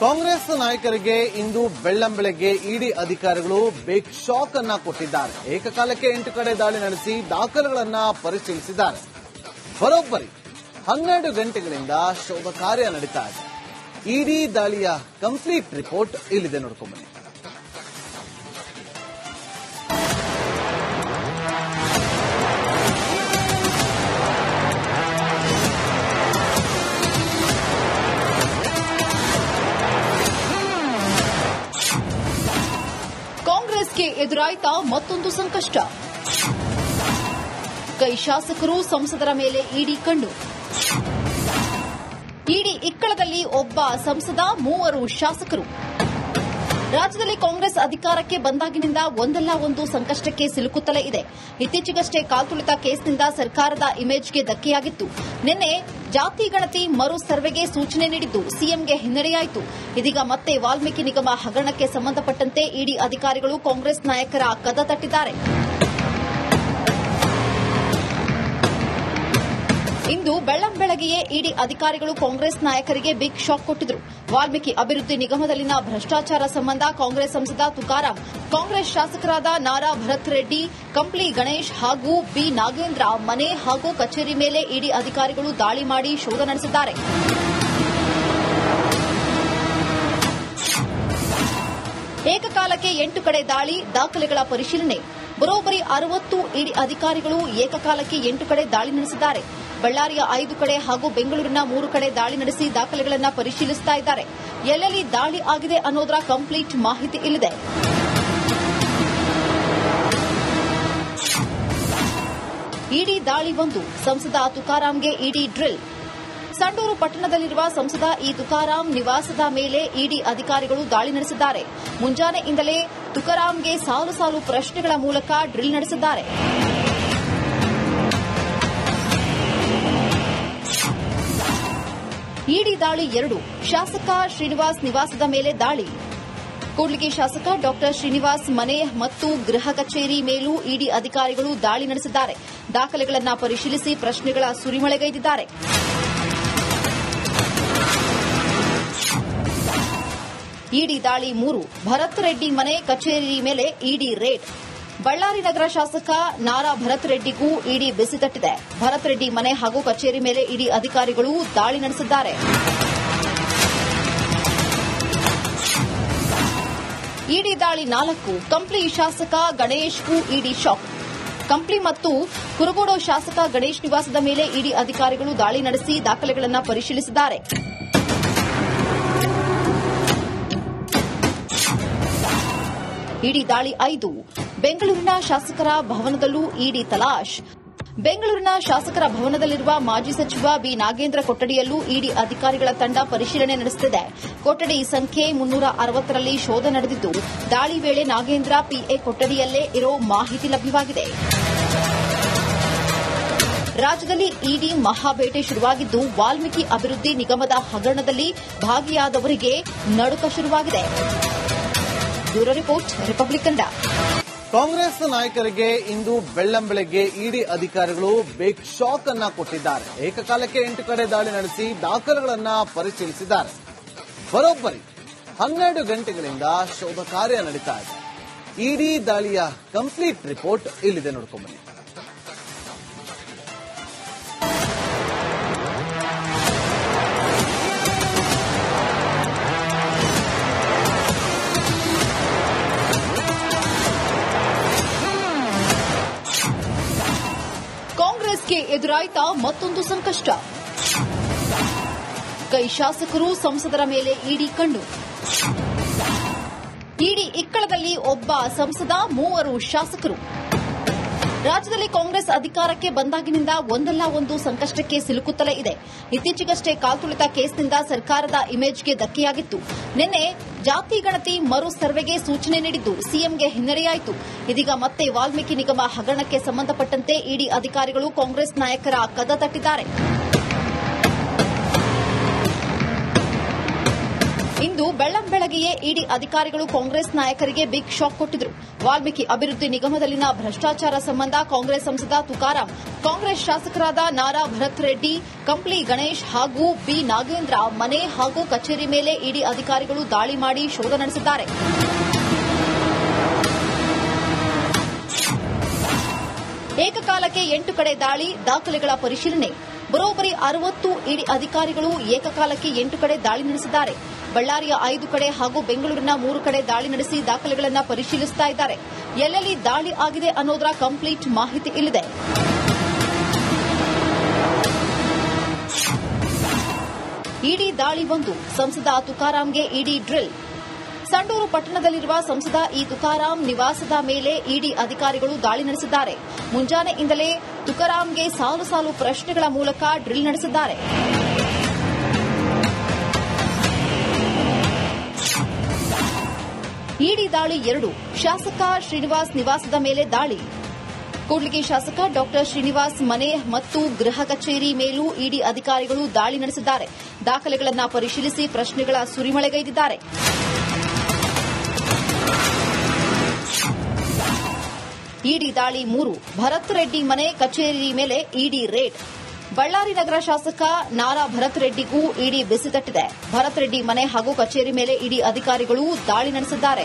ಕಾಂಗ್ರೆಸ್ ನಾಯಕರಿಗೆ ಇಂದು ಬೆಳ್ಳಂಬೆಳಗ್ಗೆ ಇಡಿ ಅಧಿಕಾರಿಗಳು ಬಿಗ್ ಶಾಕ್ ಅನ್ನ ಕೊಟ್ಟಿದ್ದಾರೆ. ಏಕಕಾಲಕ್ಕೆ ಎಂಟು ಕಡೆ ದಾಳಿ ನಡೆಸಿ ದಾಖಲೆಗಳನ್ನ ಪರಿಶೀಲಿಸಿದ್ದಾರೆ. ಬರೋಬ್ಬರಿ. ಹನ್ನೆರಡು ಗಂಟೆಗಳಿಂದ ಶೋಧ ಕಾರ್ಯ ನಡೀತಾ ಇದೆ. ಇಡಿ ದಾಳಿಯ ಕಂಪ್ಲೀಟ್ ರಿಪೋರ್ಟ್ ಇಲ್ಲಿದೆ ನೋಡ್ಕೊಂಬನ್ನಿ. ಎದುರಾಯ್ತಾ ಮತ್ತೊಂದು ಸಂಕಷ್ಟ. ಕೈ ಶಾಸಕರು ಸಂಸದರ ಮೇಲೆ ಇಡಿ ಕಣ್ಣು ಇಡಿ ಇಕ್ಕಳದಲ್ಲಿ ಒಬ್ಬ ಸಂಸದ, ಮೂವರು ಶಾಸಕರು. ರಾಜ್ಯದಲ್ಲಿ ಕಾಂಗ್ರೆಸ್ ಅಧಿಕಾರಕ್ಕೆ ಬಂದಾಗಿನಿಂದ ಒಂದಲ್ಲ ಒಂದು ಸಂಕಷ್ಟಕ್ಕೆ ಸಿಲುಕುತ್ತಲೇ ಇದೆ. ಇತ್ತೀಚೆಗಷ್ಟೇ ಕಾಲ್ತುಳಿತ ಕೇಸ್ನಿಂದ ಸರ್ಕಾರದ ಇಮೇಜ್ಗೆ ಧಕ್ಕೆಯಾಗಿತ್ತು. ನಿನ್ನೆ ಜಾತಿ ಗಣತಿ ಮರು ಸರ್ವೆಗೆ ಸೂಚನೆ ನೀಡಿದ್ದು ಸಿಎಂಗೆ ಹಿನ್ನಡೆಯಾಯಿತು. ಇದೀಗ ಮತ್ತೆ ವಾಲ್ಮೀಕಿ ನಿಗಮ ಹಗರಣಕ್ಕೆ ಸಂಬಂಧಪಟ್ಟಂತೆ ಇಡಿ ಅಧಿಕಾರಿಗಳು ಕಾಂಗ್ರೆಸ್ ನಾಯಕರ ಕದ ತಟ್ಟಿದ್ದಾರೆ. ಇಂದು ಬೆಳ್ಳಂಬೆಳಗ್ಗೆಯೇ ಇಡಿ ಅಧಿಕಾರಿಗಳು ಕಾಂಗ್ರೆಸ್ ನಾಯಕರಿಗೆ ಬಿಗ್ ಶಾಕ್ ಕೊಟ್ಟಿದ್ರು. ವಾಲ್ಮೀಕಿ ಅಭಿವೃದ್ಧಿ ನಿಗಮದಲ್ಲಿನ ಭ್ರಷ್ಟಾಚಾರ ಸಂಬಂಧ ಕಾಂಗ್ರೆಸ್ ಸಂಸದ ತುಕಾರಾಂ, ಕಾಂಗ್ರೆಸ್ ಶಾಸಕರಾದ ನಾರಾ ಭರತ್ ರೆಡ್ಡಿ, ಕಂಪ್ಲಿ ಗಣೇಶ್ ಹಾಗೂ ಬಿ ನಾಗೇಂದ್ರ ಮನೆ ಹಾಗೂ ಕಚೇರಿ ಮೇಲೆ ಇಡಿ ಅಧಿಕಾರಿಗಳು ದಾಳಿ ಮಾಡಿ ಶೋಧ ನಡೆಸಿದ್ದಾರೆ. ಏಕಕಾಲಕ್ಕೆ ಎಂಟು ಕಡೆ ದಾಳಿ, ದಾಖಲೆಗಳ ಪರಿಶೀಲನೆ. ಬರೋಬ್ಬರಿ ಅರವತ್ತು ಇಡಿ ಅಧಿಕಾರಿಗಳು ಏಕಕಾಲಕ್ಕೆ ಎಂಟು ಕಡೆ ದಾಳಿ ನಡೆಸಿದ್ದಾರೆ. ಬಳ್ಳಾರಿಯ ಐದು ಕಡೆ ಹಾಗೂ ಬೆಂಗಳೂರಿನ ಮೂರು ಕಡೆ ದಾಳಿ ನಡೆಸಿ ದಾಖಲೆಗಳನ್ನು ಪರಿಶೀಲಿಸುತ್ತಾ ಇದ್ದಾರೆ. ಎಲ್ಲೆಲ್ಲಿ ದಾಳಿ ಆಗಿದೆ ಅನ್ನೋದರ ಕಂಪ್ಲೀಟ್ ಮಾಹಿತಿ ಇಲ್ಲಿದೆ. ಇಡಿ ದಾಳಿ ಒಂದು, ಸಂಸದ ತುಕಾರಾಂಗೆ ಇಡಿ ಡ್ರಿಲ್. ಸಂಡೂರು ಪಟ್ಟಣದಲ್ಲಿರುವ ಸಂಸದ ಈ ತುಕಾರಾಂ ನಿವಾಸದ ಮೇಲೆ ಇಡಿ ಅಧಿಕಾರಿಗಳು ದಾಳಿ ನಡೆಸಿದ್ದಾರೆ. ಮುಂಜಾನೆಯಿಂದಲೇ ತುಕಾರಾಂಗೆ ಸಾಲು ಸಾಲು ಪ್ರಶ್ನೆಗಳ ಮೂಲಕ ಡ್ರಿಲ್ ನಡೆಸಿದ್ದಾರೆ. ಇಡಿ ದಾಳಿ ಎರಡು. ಶಾಸಕ ಶ್ರೀನಿವಾಸ್ ನಿವಾಸದ ಮೇಲೆ ದಾಳಿ. ಕೂಡ್ಲಿಗಿ ಶಾಸಕ ಡಾಕ್ಟರ್ ಶ್ರೀನಿವಾಸ್ ಮನೆ ಮತ್ತು ಗೃಹ ಕಚೇರಿ ಮೇಲೂ ಇಡಿ ಅಧಿಕಾರಿಗಳು ದಾಳಿ ನಡೆಸಿದ್ದಾರೆ. ದಾಖಲೆಗಳನ್ನು ಪರಿಶೀಲಿಸಿ ಪ್ರಶ್ನೆಗಳ ಸುರಿಮಳೆಗೈದಿದ್ದಾರೆ. ಇಡಿ ದಾಳಿ ಮೂರು. ಭರತ್ ರೆಡ್ಡಿ ಮನೆ ಕಚೇರಿ ಮೇಲೆ ಇಡಿ ರೇಡ್. ಬಳ್ಳಾರಿ ನಗರ ಶಾಸಕ ನಾರಾ ಭರತ್ ರೆಡ್ಡಿಗೂ ಇಡಿ ಬಿಸಿ ತಟ್ಟಿದೆ. ಭರತ್ ರೆಡ್ಡಿ ಮನೆ ಹಾಗೂ ಕಚೇರಿ ಮೇಲೆ ಇಡಿ ಅಧಿಕಾರಿಗಳು ದಾಳಿ ನಡೆಸಿದ್ದಾರೆ. ಇಡಿ ದಾಳಿ ನಾಲ್ಕು, ಕಂಪ್ಲಿ ಶಾಸಕ ಗಣೇಶ್ಗೂ ಇಡಿ ಶಾಕ್. ಕಂಪ್ಲಿ ಮತ್ತು ಕುರುಗೋಡು ಶಾಸಕ ಗಣೇಶ್ ನಿವಾಸದ ಮೇಲೆ ಇಡಿ ಅಧಿಕಾರಿಗಳು ದಾಳಿ ನಡೆಸಿ ದಾಖಲೆಗಳನ್ನು ಪರಿಶೀಲಿಸಿದ್ದಾರೆ. ಇಡಿ ದಾಳಿ ಐದು ಬೆಂಗಳೂರಿನ ಶಾಸಕರ ಭವನದಲ್ಲೂ ಇಡಿ ತಲಾಶ್. ಬೆಂಗಳೂರಿನ ಶಾಸಕರ ಭವನದಲ್ಲಿರುವ ಮಾಜಿ ಸಚಿವ ಬಿ. ನಾಗೇಂದ್ರ ಕೊಠಡಿಯಲ್ಲೂ ಇಡಿ ಅಧಿಕಾರಿಗಳ ತಂಡ ಪರಿಶೀಲನೆ ನಡೆಸುತ್ತಿದೆ. ಕೊಠಡಿ ಸಂಖ್ಯೆ ಮುನ್ನೂರ ಅರವತ್ತರಲ್ಲಿ ಶೋಧ ನಡೆದಿದ್ದು, ದಾಳಿ ವೇಳೆ ನಾಗೇಂದ್ರ ಪಿಎ ಕೊಠಡಿಯಲ್ಲೇ ಇರೋ ಮಾಹಿತಿ ಲಭ್ಯವಾಗಿದೆ. ರಾಜ್ಯದಲ್ಲಿ ಇಡಿ ಮಹಾಬೇಟೆ ಶುರುವಾಗಿದ್ದು, ವಾಲ್ಮೀಕಿ ಅಭಿವೃದ್ಧಿ ನಿಗಮದ ಹಗರಣದಲ್ಲಿ ಭಾಗಿಯಾದವರಿಗೆ ನಡುಕ ಶುರುವಾಗಿದೆ. ಬ್ಯೂರೋ ರಿಪೋರ್ಟ್, ರಿಪಬ್ಲಿಕ್ ಕಾಂಗ್ರೆಸ್ ನಾಯಕರಿಗೆ ಇಂದು ಬೆಳ್ಳಂಬೆಳಗ್ಗೆ ಇಡಿ ಅಧಿಕಾರಿಗಳು ಬಿಗ್ ಶಾಕ್ ಅನ್ನ ಕೊಟ್ಟಿದ್ದಾರೆ. ಏಕಕಾಲಕ್ಕೆ ಎಂಟು ಕಡೆ ದಾಳಿ ನಡೆಸಿ ದಾಖಲೆಗಳನ್ನ ಪರಿಶೀಲಿಸಿದ್ದಾರೆ. ಬರೋಬ್ಬರಿ ಹನ್ನೆರಡು ಗಂಟೆಗಳಿಂದ ಶೋಧ ಕಾರ್ಯ ನಡೀತಾ ಇದೆ. ಇಡಿ ದಾಳಿಯ ಕಂಪ್ಲೀಟ್ ರಿಪೋರ್ಟ್ ಇಲ್ಲಿದೆ ನೋಡ್ಕೊಂಬನ್ನಿ. ಎದುರಾಯ್ತಾ ಮತ್ತೊಂದು ಸಂಕಷ್ಟ. ಕೈ ಶಾಸಕರು ಸಂಸದರ ಮೇಲೆ ಇಡಿ ಕಣ್ಣು. ಇಡಿ ಇಕ್ಕಳದಲ್ಲಿ ಒಬ್ಬ ಸಂಸದ, ಮೂವರು ಶಾಸಕರು. ರಾಜ್ಯದಲ್ಲಿ ಕಾಂಗ್ರೆಸ್ ಅಧಿಕಾರಕ್ಕೆ ಬಂದಾಗಿನಿಂದ ಒಂದಲ್ಲ ಒಂದು ಸಂಕಷ್ಟಕ್ಕೆ ಸಿಲುಕುತ್ತಲೇ ಇದೆ. ಇತ್ತೀಚೆಗಷ್ಟೇ ಕಾಲ್ತುಳಿತ ಕೇಸ್ನಿಂದ ಸರ್ಕಾರದ ಇಮೇಜ್ಗೆ ಧಕ್ಕೆಯಾಗಿತ್ತು. ನಿನ್ನೆ ಜಾತಿ ಗಣತಿ ಮರು ಸರ್ವೆಗೆ ಸೂಚನೆ ನೀಡಿದ್ದು ಸಿಎಂಗೆ ಹಿನ್ನಡೆಯಾಯಿತು. ಇದೀಗ ಮತ್ತೆ ವಾಲ್ಮೀಕಿ ನಿಗಮ ಹಗರಣಕ್ಕೆ ಸಂಬಂಧಪಟ್ಟಂತೆ ಇಡಿ ಅಧಿಕಾರಿಗಳು ಕಾಂಗ್ರೆಸ್ ನಾಯಕರ ಕದ ತಟ್ಟಿದ್ದಾರೆ. ಇಂದು ಬೆಳ್ಳಂ ಬೆಳಗ್ಗೆಯೇ ಇಡಿ ಅಧಿಕಾರಿಗಳು ಕಾಂಗ್ರೆಸ್ ನಾಯಕರಿಗೆ ಬಿಗ್ ಶಾಕ್ ಕೊಟ್ಟಿದ್ರು. ವಾಲ್ಮೀಕಿ ಅಭಿವೃದ್ಧಿ ನಿಗಮದಲ್ಲಿನ ಭ್ರಷ್ಟಾಚಾರ ಸಂಬಂಧ ಕಾಂಗ್ರೆಸ್ ಸಂಸದ ತುಕಾರಾಂ, ಕಾಂಗ್ರೆಸ್ ಶಾಸಕರಾದ ನಾರಾ ಭರತ್ ರೆಡ್ಡಿ, ಕಂಪ್ಲಿ ಗಣೇಶ್ ಹಾಗೂ ಬಿ ನಾಗೇಂದ್ರ ಮನೆ ಹಾಗೂ ಕಚೇರಿ ಮೇಲೆ ಇಡಿ ಅಧಿಕಾರಿಗಳು ದಾಳಿ ಮಾಡಿ ಶೋಧ ನಡೆಸಿದ್ದಾರೆ. ಏಕಕಾಲಕ್ಕೆ ಎಂಟು ಕಡೆ ದಾಳಿ, ದಾಖಲೆಗಳ ಪರಿಶೀಲನೆ. ಬರೋಬ್ಬರಿ ಅರವತ್ತು ಇಡಿ ಅಧಿಕಾರಿಗಳು ಏಕಕಾಲಕ್ಕೆ ಎಂಟು ಕಡೆ ದಾಳಿ ನಡೆಸಿದ್ದಾರೆ. ಬಳ್ಳಾರಿಯ ಐದು ಕಡೆ ಹಾಗೂ ಬೆಂಗಳೂರಿನ ಮೂರು ಕಡೆ ದಾಳಿ ನಡೆಸಿ ದಾಖಲೆಗಳನ್ನು ಪರಿಶೀಲಿಸುತ್ತಾ ಇದ್ದಾರೆ. ಎಲ್ಲೆಲ್ಲಿ ದಾಳಿ ಆಗಿದೆ ಅನ್ನೋದರ ಕಂಪ್ಲೀಟ್ ಮಾಹಿತಿ ಇಲ್ಲಿದೆ. ಇಡಿ ದಾಳಿ ಒಂದು, ಸಂಸದ ತುಕಾರಾಂಗೆ ಇಡಿ ಡ್ರಿಲ್. ಸಂಡೂರು ಪಟ್ಟಣದಲ್ಲಿರುವ ಸಂಸದ ಈ ತುಕಾರಾಂ ನಿವಾಸದ ಮೇಲೆ ಇಡಿ ಅಧಿಕಾರಿಗಳು ದಾಳಿ ನಡೆಸಿದ್ದಾರೆ. ಮುಂಜಾನೆಯಿಂದಲೇ ತುಕಾರಾಂಗೆ ಸಾಲು ಸಾಲು ಪ್ರಶ್ನೆಗಳ ಮೂಲಕ ಡ್ರಿಲ್ ನಡೆಸಿದ್ದಾರೆ. ಇಡಿ ದಾಳಿ ಎರಡು. ಶಾಸಕ ಶ್ರೀನಿವಾಸ್ ನಿವಾಸದ ಮೇಲೆ ದಾಳಿ. ಕೂಡ್ಲಿಗಿ ಶಾಸಕ ಡಾಕ್ಟರ್ ಶ್ರೀನಿವಾಸ್ ಮನೆ ಮತ್ತು ಗೃಹ ಕಚೇರಿ ಮೇಲೂ ಇಡಿ ಅಧಿಕಾರಿಗಳು ದಾಳಿ ನಡೆಸಿದ್ದಾರೆ. ದಾಖಲೆಗಳನ್ನು ಪರಿಶೀಲಿಸಿ ಪ್ರಶ್ನೆಗಳ ಸುರಿಮಳೆಗೈದಿದ್ದಾರೆ. ಇಡಿ ದಾಳಿ ಮೂರು. ಭರತ್ ರೆಡ್ಡಿ ಮನೆ ಕಚೇರಿ ಮೇಲೆ ಇಡಿ ರೇಡ್. ಬಳ್ಳಾರಿ ನಗರ ಶಾಸಕ ನಾರಾ ಭರತ್ ರೆಡ್ಡಿಗೂ ಇಡಿ ಬಿಸಿ ತಟ್ಟಿದೆ. ಭರತ್ ರೆಡ್ಡಿ ಮನೆ ಹಾಗೂ ಕಚೇರಿ ಮೇಲೆ ಇಡಿ ಅಧಿಕಾರಿಗಳು ದಾಳಿ ನಡೆಸಿದ್ದಾರೆ.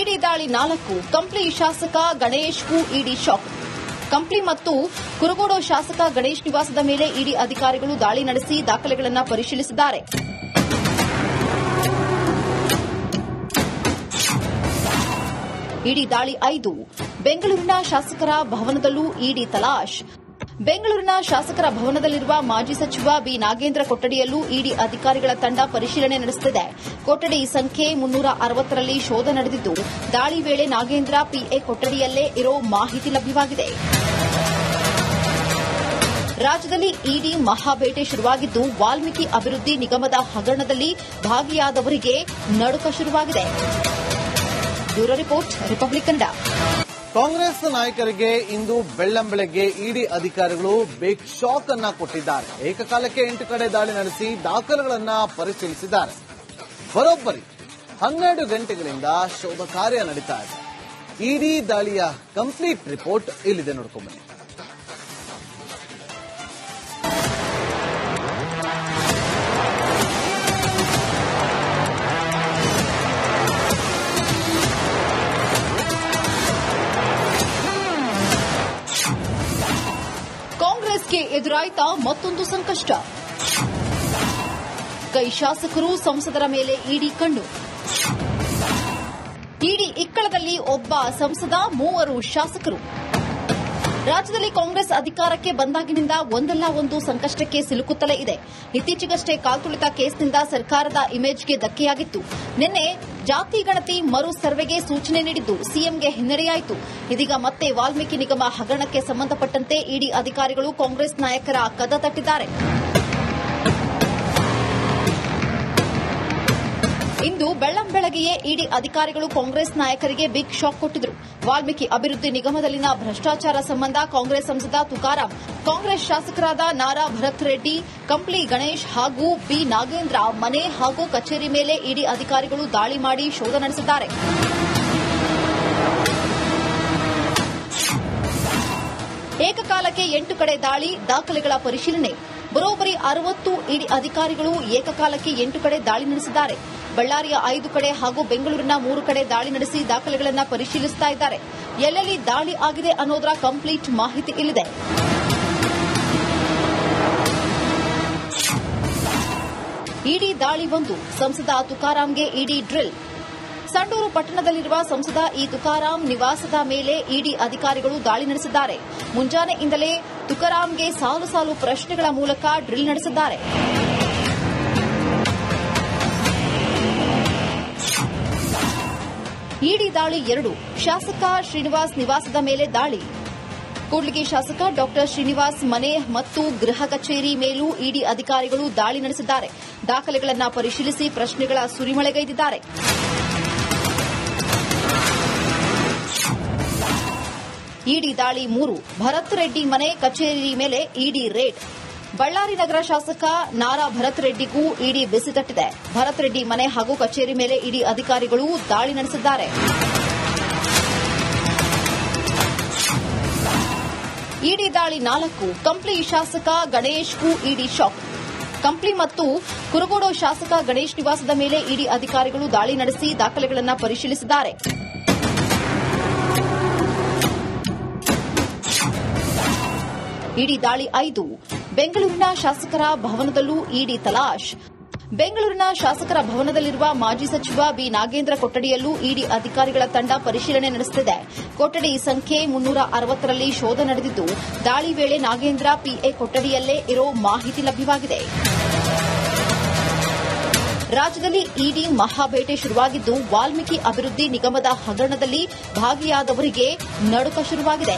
ಇಡಿ ದಾಳಿ ನಾಲ್ಕು, ಕಂಪ್ಲಿ ಶಾಸಕ ಗಣೇಶ್ಗೂ ಇಡಿ ಶಾಕ್. ಕಂಪ್ಲಿ ಮತ್ತು ಕುರುಗೋಡು ಶಾಸಕ ಗಣೇಶ್ ನಿವಾಸದ ಮೇಲೆ ಇಡಿ ಅಧಿಕಾರಿಗಳು ದಾಳಿ ನಡೆಸಿ ದಾಖಲೆಗಳನ್ನು ಪರಿಶೀಲಿಸಿದ್ದಾರೆ. ಇಡಿ ದಾಳಿ ಐದು. ಬೆಂಗಳೂರಿನ ಶಾಸಕರ ಭವನದಲ್ಲೂ ಇಡಿ ತಲಾಶ್. ಬೆಂಗಳೂರಿನ ಶಾಸಕರ ಭವನದಲ್ಲಿರುವ ಮಾಜಿ ಸಚಿವ ಬಿ. ನಾಗೇಂದ್ರ ಕೊಠಡಿಯಲ್ಲೂ ಇಡಿ ಅಧಿಕಾರಿಗಳ ತಂಡ ಪರಿಶೀಲನೆ ನಡೆಸುತ್ತಿದೆ. ಕೊಠಡಿ ಸಂಖ್ಯೆ ಮುನ್ನೂರ ಅರವತ್ತರಲ್ಲಿ ಶೋಧ ನಡೆದಿದ್ದು, ದಾಳಿ ವೇಳೆ ನಾಗೇಂದ್ರ ಪಿಎ ಕೊಠಡಿಯಲ್ಲೇ ಇರೋ ಮಾಹಿತಿ ಲಭ್ಯವಾಗಿದೆ. ರಾಜ್ಯದಲ್ಲಿ ಇಡಿ ಮಹಾಬೇಟೆ ಶುರುವಾಗಿದ್ದು, ವಾಲ್ಮೀಕಿ ಅಭಿವೃದ್ಧಿ ನಿಗಮದ ಹಗರಣದಲ್ಲಿ ಭಾಗಿಯಾದವರಿಗೆ ನಡುಕ ಶುರುವಾಗಿದೆ. Bureau report Republic and Congress ನಾಯಕರಿಗೆ ಇಂದು ಬೆಳ್ಳಂಬೆಳಗ್ಗೆ ಇಡಿ ಅಧಿಕಾರಿಗಳು ಬಿಗ್ ಶಾಕ್ ಅನ್ನ ಕೊಟ್ಟಿದ್ದಾರೆ. ಏಕಕಾಲಕ್ಕೆ ಎಂಟು ಕಡೆ ದಾಳಿ ನಡೆಸಿ ದಾಖಲೆಗಳನ್ನ ಪರಿಶೀಲಿಸಿದ್ದಾರೆ. ಬರೋಬ್ಬರಿ. ಹನ್ನೆರಡು ಗಂಟೆಗಳಿಂದ ಶೋಧ ಕಾರ್ಯ ನಡೀತಾ ಇದೆ. ಇಡಿ ದಾಳಿಯ ಕಂಪ್ಲೀಟ್ ರಿಪೋರ್ಟ್ ಇಲ್ಲಿದೆ ನೋಡ್ಕೊಂಬನ್ನಿ. ಮತ್ತೊಂದು ಸಂಕಷ್ಟ. ಕೈ ಶಾಸಕರು ಸಂಸದರ ಮೇಲೆ ಇಡಿ ಕಣ್ಣು. ಇಡಿ ಇಕ್ಕಳದಲ್ಲಿ ಒಬ್ಬ ಸಂಸದ ಮೂವರು ಶಾಸಕರು. ರಾಜ್ಯದಲ್ಲಿ ಕಾಂಗ್ರೆಸ್ ಅಧಿಕಾರಕ್ಕೆ ಬಂದಾಗಿನಿಂದ ಒಂದಲ್ಲ ಒಂದು ಸಂಕಷ್ಟಕ್ಕೆ ಸಿಲುಕುತ್ತಲೇ ಇದೆ. ಇತ್ತೀಚೆಗಷ್ಟೇ ಕಾಲ್ತುಳಿತ ಕೇಸ್ನಿಂದ ಸರ್ಕಾರದ ಇಮೇಜ್ಗೆ ಧಕ್ಕೆಯಾಗಿತ್ತು. ನಿನ್ನೆ ಜಾತಿ ಗಣತಿ ಮರು ಸರ್ವೆಗೆ ಸೂಚನೆ ನೀಡಿದ್ದು ಸಿಎಂಗೆ ಹಿನ್ನಡೆಯಾಯಿತು. ಇದೀಗ ಮತ್ತೆ ವಾಲ್ಮೀಕಿ ನಿಗಮ ಹಗರಣಕ್ಕೆ ಸಂಬಂಧಪಟ್ಟಂತೆ ಇಡಿ ಅಧಿಕಾರಿಗಳು ಕಾಂಗ್ರೆಸ್ ನಾಯಕರ ಕದ ತಟ್ಟಿದ್ದಾರೆ. ಇಂದು ಬೆಳ್ಳಂಬೆಳಗ್ಗೆಯೇ ಇಡಿ ಅಧಿಕಾರಿಗಳು ಕಾಂಗ್ರೆಸ್ ನಾಯಕರಿಗೆ ಬಿಗ್ ಶಾಕ್ ಕೊಟ್ಟಿದ್ರು. ವಾಲ್ಮೀಕಿ ಅಭಿವೃದ್ಧಿ ನಿಗಮದಲ್ಲಿನ ಭ್ರಷ್ಟಾಚಾರ ಸಂಬಂಧ ಕಾಂಗ್ರೆಸ್ ಸಂಸದ ತುಕಾರಾಂ, ಕಾಂಗ್ರೆಸ್ ಶಾಸಕರಾದ ನಾರಾ ಭರತ್ ರೆಡ್ಡಿ, ಕಂಪ್ಲಿ ಗಣೇಶ್ ಹಾಗೂ ಬಿ ನಾಗೇಂದ್ರ ಮನೆ ಹಾಗೂ ಕಚೇರಿ ಮೇಲೆ ಇಡಿ ಅಧಿಕಾರಿಗಳು ದಾಳಿ ಮಾಡಿ ಶೋಧ ನಡೆಸಿದ್ದಾರೆ. ಏಕಕಾಲಕ್ಕೆ ಎಂಟು ಕಡೆ ದಾಳಿ, ದಾಖಲೆಗಳ ಪರಿಶೀಲನೆ. ಬರೋಬ್ಬರಿ ಅರವತ್ತು ಇಡಿ ಅಧಿಕಾರಿಗಳು ಏಕಕಾಲಕ್ಕೆ ಎಂಟು ಕಡೆ ದಾಳಿ ನಡೆಸಿದ್ದಾರೆ. ಬಳ್ಳಾರಿಯ ಐದು ಕಡೆ ಹಾಗೂ ಬೆಂಗಳೂರಿನ ಮೂರು ಕಡೆ ದಾಳಿ ನಡೆಸಿ ದಾಖಲೆಗಳನ್ನು ಪರಿಶೀಲಿಸುತ್ತಾ ಇದ್ದಾರೆ. ಎಲ್ಲೆಲ್ಲಿ ದಾಳಿ ಆಗಿದೆ ಅನ್ನೋದರ ಕಂಪ್ಲೀಟ್ ಮಾಹಿತಿ ಇಲ್ಲಿದೆ. ಇಡಿ ದಾಳಿ ಒಂದು. ಸಂಸದ ತುಕಾರಾಂಗೆ ಇಡಿ ಡ್ರಿಲ್. ಸಂಡೂರು ಪಟ್ಟಣದಲ್ಲಿರುವ ಸಂಸದ ಈ ತುಕಾರಾಂ ನಿವಾಸದ ಮೇಲೆ ಇಡಿ ಅಧಿಕಾರಿಗಳು ದಾಳಿ ನಡೆಸಿದ್ದಾರೆ. ಮುಂಜಾನೆಯಿಂದಲೇ ತುಕಾರಾಂಗೆ ಸಾಲು ಸಾಲು ಪ್ರಶ್ನೆಗಳ ಮೂಲಕ ಡ್ರಿಲ್ ನಡೆಸಿದ್ದಾರೆ. ಇಡಿ ದಾಳಿ ಎರಡು, ಶಾಸಕ ಶ್ರೀನಿವಾಸ್ ನಿವಾಸದ ಮೇಲೆ ದಾಳಿ. ಕೂಡ್ಲಿಗಿ ಶಾಸಕ ಡಾಕ್ಟರ್ ಶ್ರೀನಿವಾಸ್ ಮನೆ ಮತ್ತು ಗೃಹ ಕಚೇರಿ ಮೇಲೂ ಇಡಿ ಅಧಿಕಾರಿಗಳು ದಾಳಿ ನಡೆಸಿದ್ದಾರೆ. ದಾಖಲೆಗಳನ್ನು ಪರಿಶೀಲಿಸಿ ಪ್ರಶ್ನೆಗಳ ಸುರಿಮಳೆಗೈದಿದ್ದಾರೆ. ಇಡಿ ದಾಳಿ ಮೂರು. ಭರತ್ ರೆಡ್ಡಿ ಮನೆ ಕಚೇರಿ ಮೇಲೆ ಇಡಿ ರೇಡ್. ಬಳ್ಳಾರಿ ನಗರ ಶಾಸಕ ನಾರಾ ಭರತ್ ರೆಡ್ಡಿಗೂ ಇಡಿ ಬಿಸಿ ತಟ್ಟಿದೆ. ಭರತ್ ರೆಡ್ಡಿ ಮನೆ ಹಾಗೂ ಕಚೇರಿ ಮೇಲೆ ಇಡಿ ಅಧಿಕಾರಿಗಳು ದಾಳಿ ನಡೆಸಿದ್ದಾರೆ. ಇಡಿ ದಾಳಿ ನಾಲ್ಕು. ಕಂಪ್ಲಿ ಶಾಸಕ ಗಣೇಶ್ಗೂ ಇಡಿ ಶಾಕ್. ಕಂಪ್ಲಿ ಮತ್ತು ಕುರುಗೋಡು ಶಾಸಕ ಗಣೇಶ್ ನಿವಾಸದ ಮೇಲೆ ಇಡಿ ಅಧಿಕಾರಿಗಳು ದಾಳಿ ನಡೆಸಿ ದಾಖಲೆಗಳನ್ನು ಪರಿಶೀಲಿಸಿದ್ದಾರೆ. ಇಡಿ ದಾಳಿ ಐದು. ಬೆಂಗಳೂರಿನ ಶಾಸಕರ ಭವನದಲ್ಲೂ ಇಡಿ ತಲಾಶ್. ಬೆಂಗಳೂರಿನ ಶಾಸಕರ ಭವನದಲ್ಲಿರುವ ಮಾಜಿ ಸಚಿವ ಬಿ ನಾಗೇಂದ್ರ ಕೊಠಡಿಯಲ್ಲೂ ಇಡಿ ಅಧಿಕಾರಿಗಳ ತಂಡ ಪರಿಶೀಲನೆ ನಡೆಸುತ್ತಿದೆ. ಕೊಠಡಿ ಸಂಖ್ಯೆ ಮುನ್ನೂರ ಅರವತ್ತರಲ್ಲಿ ಶೋಧ ನಡೆದಿದ್ದು, ದಾಳಿ ವೇಳೆ ನಾಗೇಂದ್ರ ಪಿಎ ಕೊಠಡಿಯಲ್ಲೇ ಇರೋ ಮಾಹಿತಿ ಲಭ್ಯವಾಗಿದೆ. ರಾಜ್ಯದಲ್ಲಿ ಇಡಿ ಮಹಾಬೇಟೆ ಶುರುವಾಗಿದ್ದು, ವಾಲ್ಮೀಕಿ ಅಭಿವೃದ್ಧಿ ನಿಗಮದ ಹಗರಣದಲ್ಲಿ ಭಾಗಿಯಾದವರಿಗೆ ನಡುಕ ಶುರುವಾಗಿದೆ.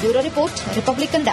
Bureau report republic Kannada